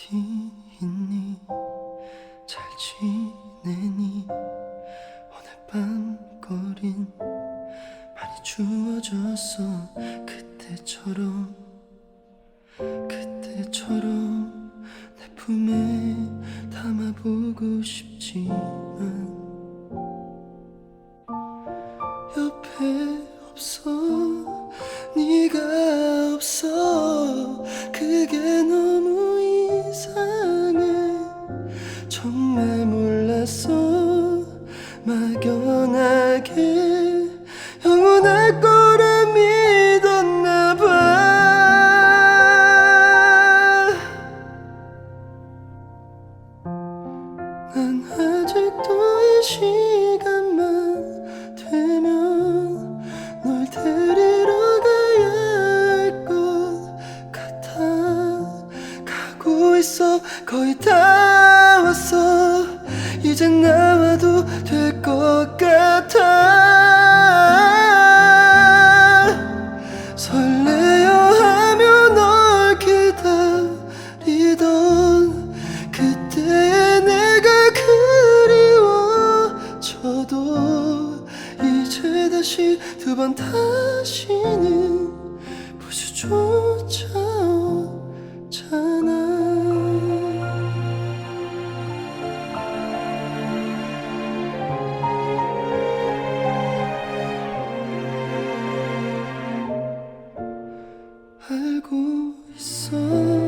어디 있니? 잘 지내니? 오늘 밤 거린 많이 추워졌어 그때처럼 그때처럼 내 품에 담아보고 싶지만 옆에 없어. 막연하게 영원할 거라 믿었나 봐난 아직도 이 시간만 되면 널 데리러 가야 할 것 같아. 가고 있어. 거의 다 왔어 이젠 나와도 될 것 같아. 설레어 하며 널 기다리던 그때의 내가 그리워져도 이제 다시 두 번 다시는 볼 수조차 있어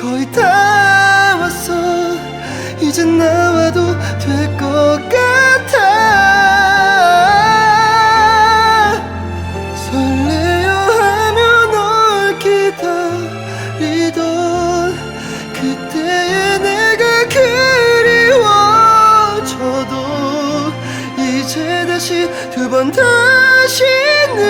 거의 다 왔어. 이젠 나와도 될 것 같아. 설레어 하며 널 기다리던 그때의 내가 그리워져도 이제 다시 두 번 다시는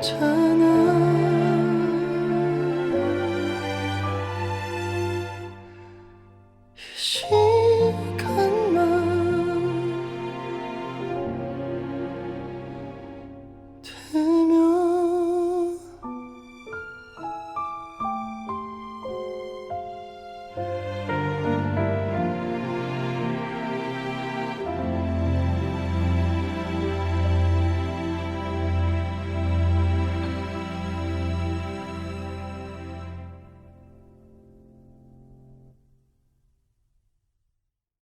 없잖아